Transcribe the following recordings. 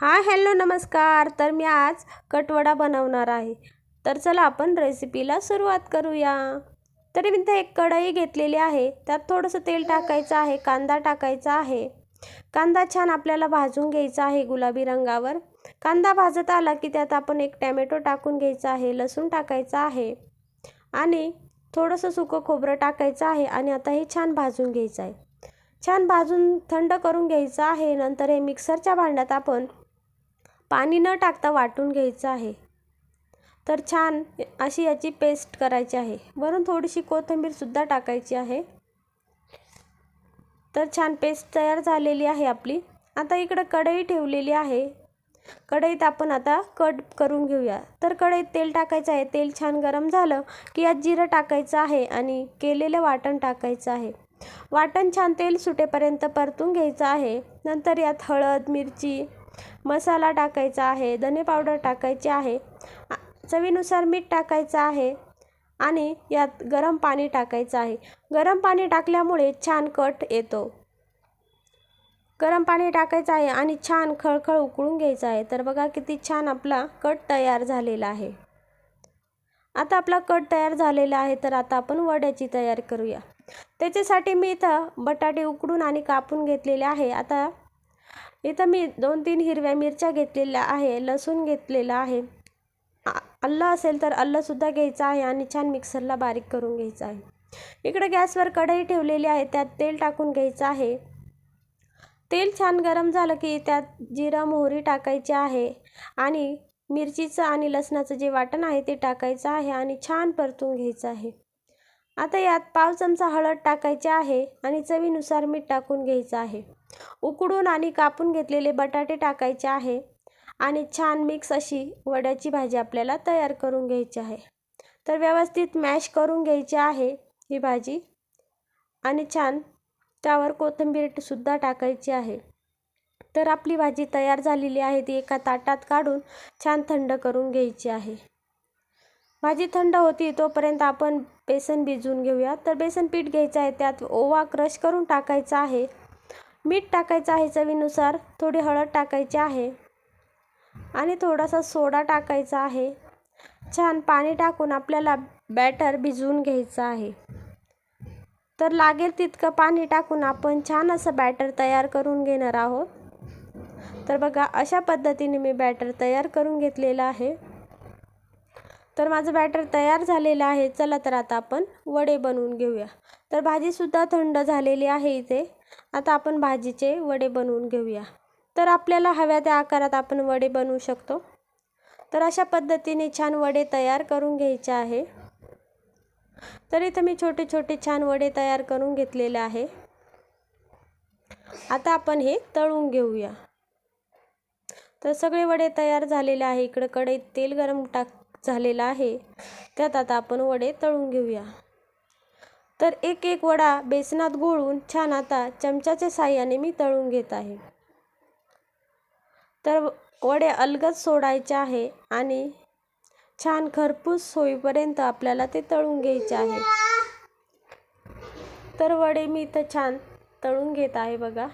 हां हॅलो नमस्कार. तर मी आज कटवडा बनवणार आहे. तर चला आपण रेसिपीला सुरुवात करूया. तरी मी एक कढई घेतलेली आहे. त्यात थोडंसं तेल टाकायचं आहे कांदा टाकायचा आहे. कांदा छान आपल्याला भाजून घ्यायचा आहे गुलाबी रंगावर. कांदा भाजत आला की त्यात आपण एक टॅमॅटो टाकून घ्यायचा आहे लसूण टाकायचा आहे आणि थोडंसं सुकं खोबरं टाकायचं आहे आणि आता हे छान भाजून घ्यायचं आहे. छान भाजून थंड करून घ्यायचं आहे. नंतर हे मिक्सरच्या भांड्यात आपण पाणी न टाकता वाटून घ्यायचं आहे. तर छान अशी याची पेस्ट करायची आहे. वरून थोडीशी कोथिंबीरसुद्धा टाकायची आहे. तर छान पेस्ट तयार झालेली आहे आपली. आता इकडं कढई ठेवलेली आहे. कढईत आपण आता कट करून घेऊया. तर कढईत तेल टाकायचं आहे. तेल छान गरम झालं की यात जिरं टाकायचं आहे आणि केलेलं वाटण टाकायचं आहे. वाटण छान तेल सुटेपर्यंत परतून घ्यायचं आहे. नंतर यात हळद मिरची मसाला टाकायचा आहे धने पावडर टाकायची आहे चवीनुसार मीठ टाकायचं आहे आणि यात गरम पाणी टाकायचं आहे. गरम पाणी टाकल्यामुळे छान कट येतो. गरम पाणी टाकायचं आहे आणि छान खळखळ उकळून घ्यायचं आहे. तर बघा किती छान आपला कट तयार झालेला आहे. आता आपला कट तयार झालेला आहे तर आता आपण वड्याची तयारी करूया. त्याच्यासाठी मी इथं बटाटे उकडून आणि कापून घेतलेले आहे. आता इथं मी दोन तीन हिरव्या मिरच्या घेतलेल्या आहे लसूण घेतलेला आहे. अल्लं असेल तर अल्लंसुद्धा घ्यायचं आहे आणि छान मिक्सरला बारीक करून घ्यायचं आहे. इकडे गॅसवर कढई ठेवलेली आहे त्यात तेल टाकून घ्यायचं आहे. तेल छान गरम झालं की त्यात जिरा मोहरी टाकायची आहे आणि मिरचीचं आणि लसणाचं जे वाटण आहे ते टाकायचं आहे आणि छान परतून घ्यायचं आहे. आता यात पाव चमचा हळद टाकायची आहे आणि चवीनुसार मीठ टाकून घ्यायचं आहे. उकडून आणि कापून घेतलेले बटाटे टाकायचे आहे आणि छान मिक्स अशी वड्याची भाजी आपल्याला तयार करून घ्यायची आहे. तर व्यवस्थित मॅश करून घ्यायची आहे ही भाजी आणि छान त्यावर कोथिंबीरसुद्धा टाकायची आहे. तर आपली भाजी तयार झालेली आहे ती एका ताटात काढून छान थंड करून घ्यायची आहे. भाजी थंड होती तोपर्यंत आपण बेसन भिजवून घेऊया. तर बेसन पीठ घ्यायचं आहे त्यात ओवा क्रश करून टाकायचा आहे. मीठ टाकायचं आहे चवीनुसार थोडी हळद टाकायची आहे आणि थोडासा सोडा टाकायचा आहे. छान पाणी टाकून आपल्याला बॅटर भिजवून घ्यायचं आहे. तर लागेल तितकं पाणी टाकून आपण छान असं बॅटर तयार करून घेणार आहोत. तर बघा अशा पद्धतीने मी बॅटर तयार करून घेतलेलं आहे. तर माझं बॅटर तयार झालेलं आहे. चला तर आता आपण वडे बनवून घेऊया. तर भाजीसुद्धा थंड झालेली आहे इथे. आता आपण भाजीचे वडे बनवून घेऊया. तर आपल्याला हव्या त्या आकारात आपण वडे बनवू शकतो. तर अशा पद्धतीने छान वडे तयार करून घ्यायचे आहे. तर इथं मी छोटे छोटे छान वडे तयार करून घेतलेले आहे. आता आपण हे तळून घेऊया. तर सगळे वडे तयार झालेले आहे. इकडं कढईत तेल गरम टाक झालेलं आहे. त्यात आता आपण वडे तळून घेऊया. तर एक एक वडा बेसनात गोळून छान आता चमच्याच्या साह्याने मी तळून घेत आहे. तर वडे अलगद सोडायचे आहे आणि छान खरपूस होईपर्यंत आपल्याला ते तळून घ्यायचे आहे. तर वडे मी इथं छान तळून घेत आहे बघा.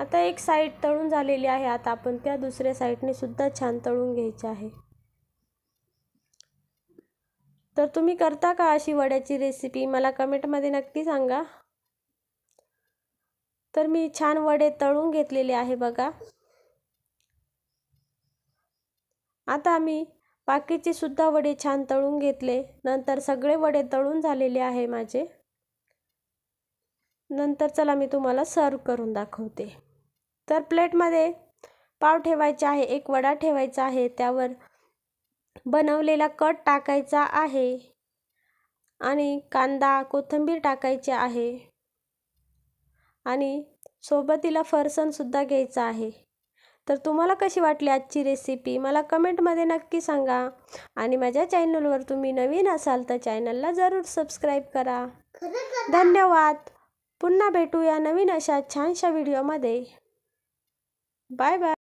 आता एक साईड तळून झालेली आहे. आता आपण त्या दुसऱ्या साईडने सुद्धा छान तळून घ्यायचे आहे. तर तुम्ही करता का अशी वड्याची रेसिपी मला कमेंटमध्ये नक्की सांगा. तर मी छान वडे तळून घेतलेले आहे बघा. आता मी बाकीचे सुद्धा वडे छान तळून घेतले. नंतर सगळे वडे तळून झालेले आहे माझे. नंतर चला मी तुम्हाला सर्व करून दाखवते. तर प्लेटमध्ये पाव ठेवायचे आहे एक वडा ठेवायचा आहे त्यावर बनवलेला कट टाकायचा आहे आणि कांदा कोथिंबीर टाकायची आहे आणि सोबतीला फरसणसुद्धा घ्यायचा आहे. तर तुम्हाला कशी वाटली आजची रेसिपी मला कमेंटमध्ये नक्की सांगा. आणि माझ्या चॅनलवर तुम्ही नवीन असाल तर चॅनलला जरूर सबस्क्राईब करा. धन्यवाद. पुन्हा भेटूया नवीन अशा छानशा व्हिडिओमध्ये बाय बाय